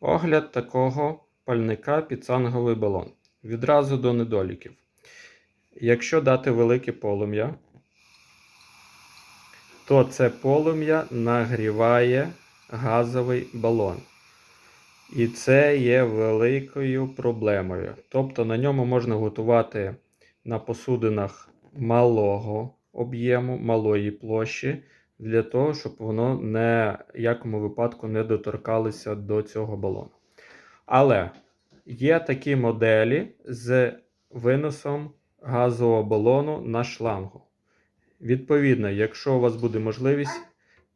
Огляд такого пальника під цанговий балон. Відразу до недоліків. Якщо дати велике полум'я, то це полум'я нагріває газовий балон. І це є великою проблемою. Тобто на ньому можна готувати на посудинах малого об'єму, малої площі, для того, щоб воно не в якому випадку не доторкалося до цього балону. Але є такі моделі з виносом газового балону на шлангу. Відповідно, якщо у вас буде можливість,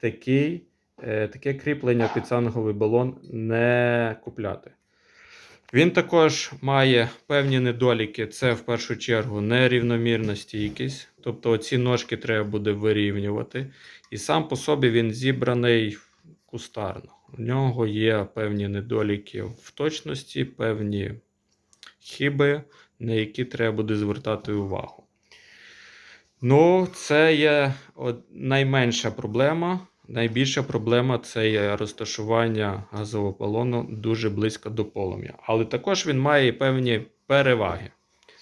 такий, е, таке кріплення під цанговий балон не купляти. Він також має певні недоліки. Це в першу чергу нерівномірна стійкість, тобто ці ножки треба буде вирівнювати. І сам по собі він зібраний кустарно. У нього є певні недоліки в точності, певні хиби, на які треба буде звертати увагу. Ну, це є найменша проблема. Найбільша проблема це є розташування газового балону дуже близько до полум'я. Але також він має і певні переваги.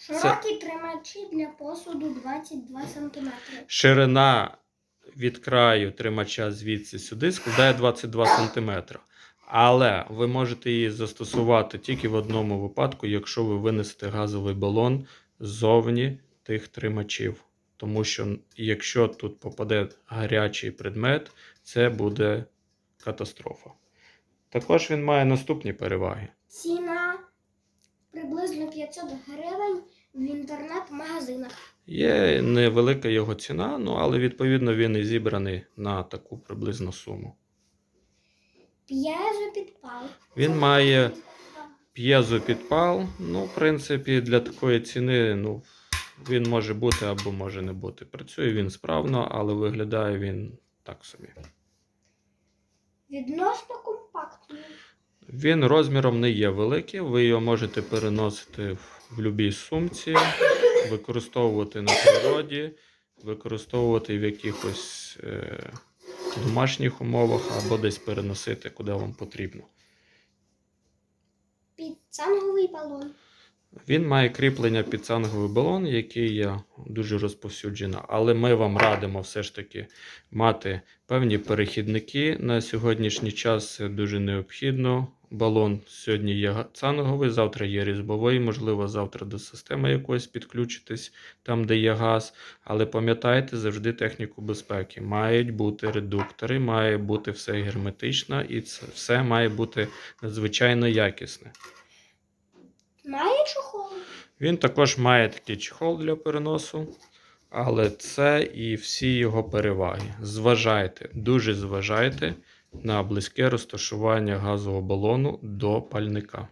Широкі тримачі для посуду 22 см. Ширина від краю тримача звідси сюди складає 22 см. Але ви можете її застосувати тільки в одному випадку, якщо ви винесете газовий балон ззовні тих тримачів. Тому що якщо тут попаде гарячий предмет, це буде катастрофа. Також він має наступні переваги. Ціна приблизно 500 гривень в інтернет-магазинах. Є невелика його ціна, ну але відповідно він і зібраний на таку приблизну суму. П'єзопідпал. Він має п'єзопідпал. Ну, в принципі, для такої ціни ну, він може бути або може не бути. Працює він справно, але виглядає він так собі. Відносно компактний. Він розміром не є великий, ви його можете переносити в будь-якій сумці, використовувати на природі, використовувати в якихось е, домашніх умовах або десь переносити, куди вам потрібно. Підцанговий балон. Він має кріплення під цанговий балон, який є дуже розповсюджено, але ми вам радимо все ж таки мати певні перехідники. На сьогоднішній час дуже необхідно. Балон сьогодні є цанговий, завтра є різьбовий, можливо, завтра до системи якоїсь підключитись, там, де є газ. Але пам'ятайте завжди техніку безпеки. Мають бути редуктори, має бути все герметично і це все має бути надзвичайно якісне. Має чохол. Він також має такий чехол для переносу, але це і всі його переваги. Зважайте, дуже зважайте на близьке розташування газового балону до пальника.